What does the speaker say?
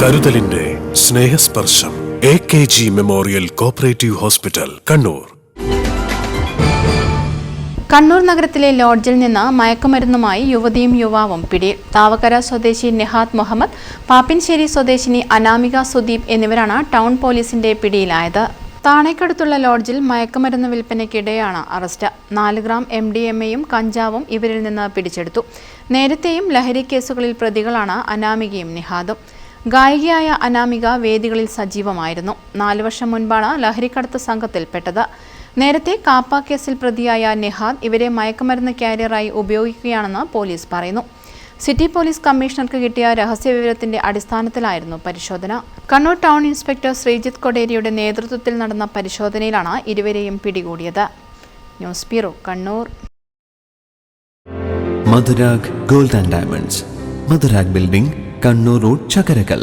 കരുതലിന്റെ Snehasparsham A K G memorial cooperative hospital Kannur. Kannur നഗരത്തിലെ ലോഡ്ജിൽ നിന്ന് മയക്കുമരുന്നുമായി യുവതിയും യുവാവും പിടിയിൽ താവക്കര സ്വദേശി നിഹാദ് മുഹമ്മദ് പാപ്പിൻശ്ശേരി സ്വദേശിനി അനാമിക സുദീപ് എന്നിവരാണ് ടൗൺ പോലീസിന്റെ പിടിയിലായത്. താണേക്കടുത്തുള്ള ലോഡ്ജിൽ മയക്കുമരുന്ന് വിൽപ്പനയ്ക്കിടെയാണ് അറസ്റ്റ്. നാല് ഗ്രാം എം ഡി എം എയും കഞ്ചാവും ഇവരിൽ നിന്ന് പിടിച്ചെടുത്തു. നേരത്തെയും ലഹരി കേസുകളിൽ പ്രതികളാണ് അനാമികയും നിഹാദും ഗായികയായ അനാമിക വേദികളിൽ സജീവമായിരുന്നു. നാലു വർഷം മുൻപാണ് ലഹരിക്കടത്ത് സംഘത്തിൽപ്പെട്ടത്. നേരത്തെ കാപ്പ കേസിൽ പ്രതിയായ നെഹാദ് ഇവരെ മയക്കുമരുന്ന് കാരിയറായി ഉപയോഗിക്കുകയാണെന്ന് പോലീസ് പറയുന്നു. സിറ്റി പോലീസ് കമ്മീഷണർക്ക് കിട്ടിയ രഹസ്യവിവരത്തിന്റെ അടിസ്ഥാനത്തിലായിരുന്നു പരിശോധന. കണ്ണൂർ ടൗൺ ഇൻസ്പെക്ടർ ശ്രീജിത്ത് കൊടേരിയുടെ നേതൃത്വത്തിൽ നടന്ന പരിശോധനയിലാണ് ഇരുവരെയും പിടികൂടിയത്. News bureau Kannur. Madhurag gold and diamonds. Madhurag building Kannur road Chakkarakal.